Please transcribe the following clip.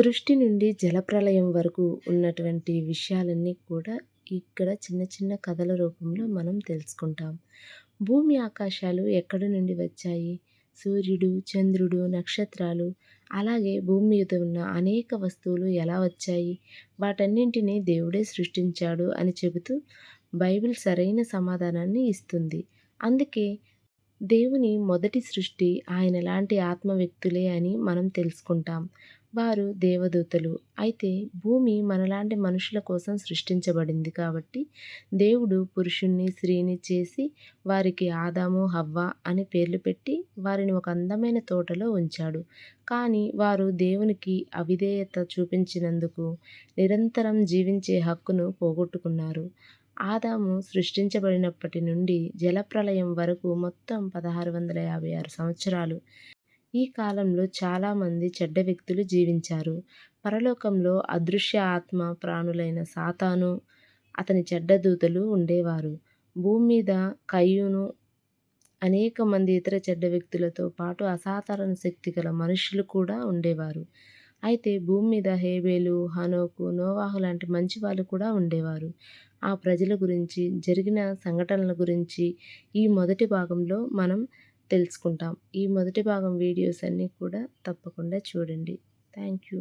సృష్టి నుండి జలప్రళయం వరకు ఉన్నటువంటి విషయాలన్నీ కూడా ఇక్కడ చిన్న చిన్న కథల రూపంలో మనం తెలుసుకుంటాం. భూమి ఆకాశాలు ఎక్కడి నుండి వచ్చాయి? సూర్యుడు చంద్రుడు నక్షత్రాలు అలాగే భూమి మీద ఉన్న అనేక వస్తువులు ఎలా వచ్చాయి? వాటన్నింటినీ దేవుడే సృష్టించాడు అని చెబుతూ బైబిల్ సరైన సమాధానాన్ని ఇస్తుంది. అందుకే దేవుని మొదటి సృష్టి ఆయన లాంటి ఆత్మ వ్యక్తులే అని మనం తెలుసుకుంటాం. వారు దేవదూతలు. అయితే భూమి మనలాంటి మనుషుల కోసం సృష్టించబడింది కాబట్టి దేవుడు పురుషుణ్ణి స్త్రీని చేసి వారికి ఆదాము హవ్వ అని పేర్లు పెట్టి వారిని ఒక అందమైన తోటలో ఉంచాడు. కానీ వారు దేవునికి అవిధేయత చూపించినందుకు నిరంతరం జీవించే హక్కును పోగొట్టుకున్నారు. ఆదాము సృష్టించబడినప్పటి నుండి జలప్రలయం వరకు మొత్తం పదహారు వందల యాభై ఆరు సంవత్సరాలు ఈ కాలంలో చాలామంది చెడ్డ వ్యక్తులు జీవించారు. పరలోకంలో అదృశ్య ఆత్మ ప్రాణులైన సాతాను అతని చెడ్డ దూతలు ఉండేవారు. భూమి మీద కయ్యూను అనేక మంది ఇతర చెడ్డ వ్యక్తులతో పాటు అసాధారణ శక్తి గల మనుషులు కూడా ఉండేవారు. అయితే భూమి మీద హేబేలు హనోకు నోవాహు లాంటి మంచి వాళ్ళు కూడా ఉండేవారు. ఆ ప్రజల గురించి జరిగిన సంఘటనల గురించి ఈ మొదటి భాగంలో మనం తెలుసుకుంటాం. ఈ మొదటి భాగం వీడియోస్ అన్నీ కూడా తప్పకుండా చూడండి. Thank you